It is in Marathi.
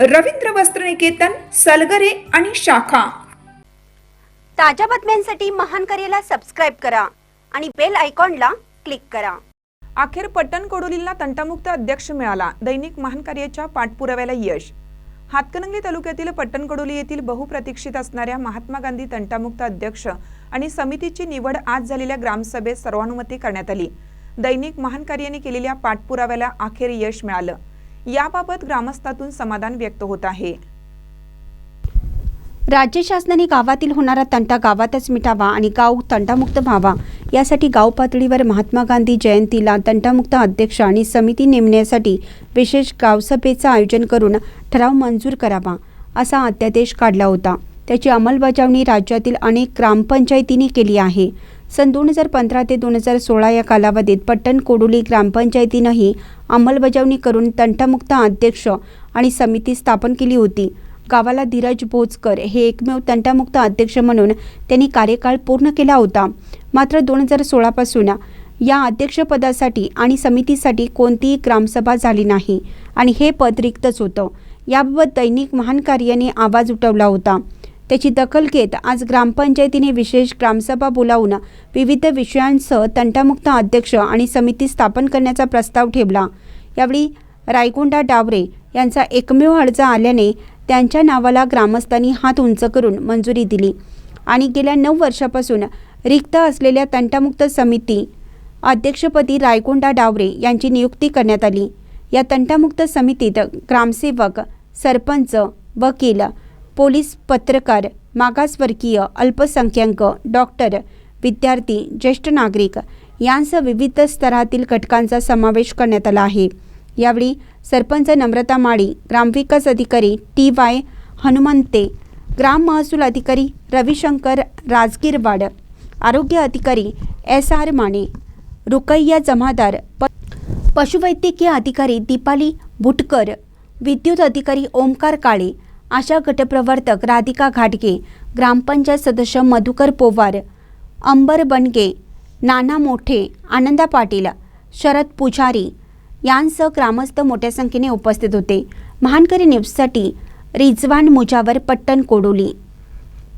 रवींद्र वस्त्रनिकेतन सलगरे आणि शाखा. ताज्या बातम्यांसाठी महान करेला सबस्क्राईब करा आणि बेल आयकॉनला क्लिक करा. अखेर पट्टण कोडोलीला तंटामुक्त अध्यक्ष मिळाला. दैनिक महान कार्याच्या पाठपुराव्याला यश. हातकणंगले तालुक्यातील पट्टण कोडोली येथील बहुप्रतीक्षित असणाऱ्या महात्मा गांधी तंटामुक्त अध्यक्ष आणि समितीची निवड आज झालेल्या ग्रामसभेत सर्वानुमते करण्यात आली. दैनिक महान कार्याने केलेल्या पाठपुराव्याला अखेर यश मिळालं. याबाबत ग्रामस्थातून समाधान व्यक्त होत आहे. राज्य शासनाने गावातील होणारा तंटा गावातच मिटावा आणि गाव तंटामुक्त व्हावा यासाठी गाव पातळीवर महात्मा गांधी जयंतीला तंटामुक्त अध्यक्ष आणि समिती नेमण्यासाठी विशेष गावसभेचं आयोजन करून ठराव मंजूर करावा असा अध्यादेश काढला होता. त्याची अंमलबजावणी राज्यातील अनेक ग्रामपंचायतींनी केली आहे. सन दोन हजार पंधरा ते दोन हजार सोळा या कालावधीत पट्टण कोडोली ग्रामपंचायतीनंही अंमलबजावणी करून तंटामुक्त अध्यक्ष आणि समिती स्थापन केली होती. गावाला धीरज बोचकर हे एकमेव तंटामुक्त अध्यक्ष म्हणून त्यांनी कार्यकाळ पूर्ण केला होता. मात्र दोन हजार सोळापासून या अध्यक्षपदासाठी आणि समितीसाठी कोणतीही ग्रामसभा झाली नाही आणि हे पद रिक्तच होतं. याबाबत दैनिक महान कार्याने आवाज उठवला होता. त्याची दखल घेत आज ग्रामपंचायतीने विशेष ग्रामसभा बोलावून विविध विषयांसह तंटामुक्त अध्यक्ष आणि समिती स्थापन करण्याचा प्रस्ताव ठेवला. यावेळी रायगोंडा डावरे यांचा एकमेव अर्ज आल्याने त्यांच्या नावाला ग्रामस्थांनी हात उंच करून मंजुरी दिली आणि गेल्या नऊ वर्षापासून रिक्त असलेल्या तंटामुक्त समिती अध्यक्षपदी रायगोंडा डावरे यांची नियुक्ती करण्यात आली. या तंटामुक्त समितीत ग्रामसेवक सरपंच वकील पोलीस पत्रकार मागासवर्गीय अल्पसंख्याक डॉक्टर विद्यार्थी ज्येष्ठ नागरिक यांसह विविध स्तरातील घटकांचा समावेश करण्यात आला आहे. यावेळी सरपंच नम्रता माळी ग्रामविकास अधिकारी टी वाय हनुमंते ग्राम महसूल अधिकारी रविशंकर राजगिरवाड आरोग्य अधिकारी एस आर माने रुकैया जमादार प पशुवैद्यकीय अधिकारी दीपाली भुटकर विद्युत अधिकारी ओमकार काळे आशा गटप्रवर्तक राधिका घाटगे ग्रामपंचायत सदस्य मधुकर पोवार अंबर बनगे नाना मोठे आनंदा पाटील शरद पुजारी यांसह ग्रामस्थ मोठ्या संख्येने उपस्थित होते. महानकरी न्यूजसाठी रिजवान मुजावर पट्टण कोडोली.